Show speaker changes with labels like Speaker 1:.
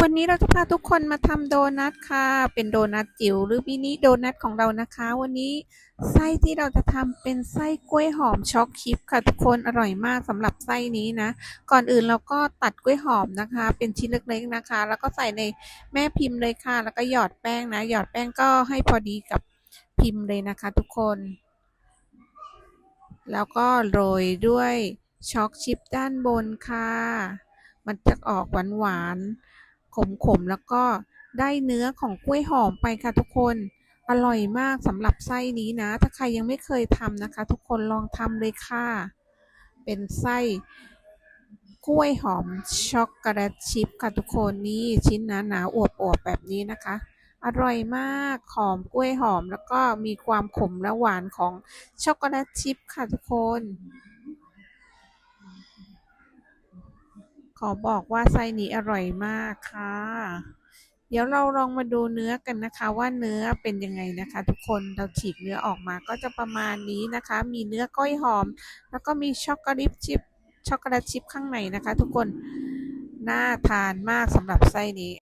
Speaker 1: วันนี้เราจะพาทุกคนมาทำโดนัทค่ะ เป็นโดนัทจิ๋วหรือมินิโดนัทของเรานะคะ วันนี้ไส้ที่เราจะทำเป็นไส้กล้วยหอมช็อกชิพค่ะทุกคนอร่อยมากสำหรับไส้นี้นะ ก่อนอื่นเราก็ตัดกล้วยหอมนะคะ เป็นชิ้นเล็กๆนะคะ แล้วก็ใส่ในแม่พิมพ์เลยค่ะ แล้วก็หยอดแป้งนะ หยอดแป้งก็ให้พอดีกับพิมพ์เลยนะคะ ทุกคน แล้วก็โรยด้วยช็อกชิพด้านบนค่ะ มันจะออกหวานๆ ขมๆ แล้วก็ได้เนื้อของกล้วยหอมไปค่ะทุกคน อร่อยมากสำหรับไส้นี้นะ ถ้าใครยังไม่เคยทำนะคะ ทุกคนลองทำเลยค่ะ เป็นไส้กล้วยหอมช็อกโกแลตชิพค่ะทุกคนนี่ชิ้นหนาๆอวบๆแบบนี้นะคะ อร่อยมากหอมกล้วยหอมแล้วก็มีความขมและหวานของช็อกโกแลตชิพค่ะทุกคน ขอบอกว่าไส้นี้อร่อยมากค่ะ เดี๋ยวเราลองมาดูเนื้อกันนะคะ ว่าเนื้อเป็นยังไงนะคะ ทุกคนเราฉีกเนื้อออกมาก็จะประมาณนี้นะคะ มีเนื้อก้อยหอม แล้วก็มีช็อกโกแลตชิพช็อกโกแลตชิพข้างในนะคะ ทุกคนน่าทานมากสำหรับไส้นี้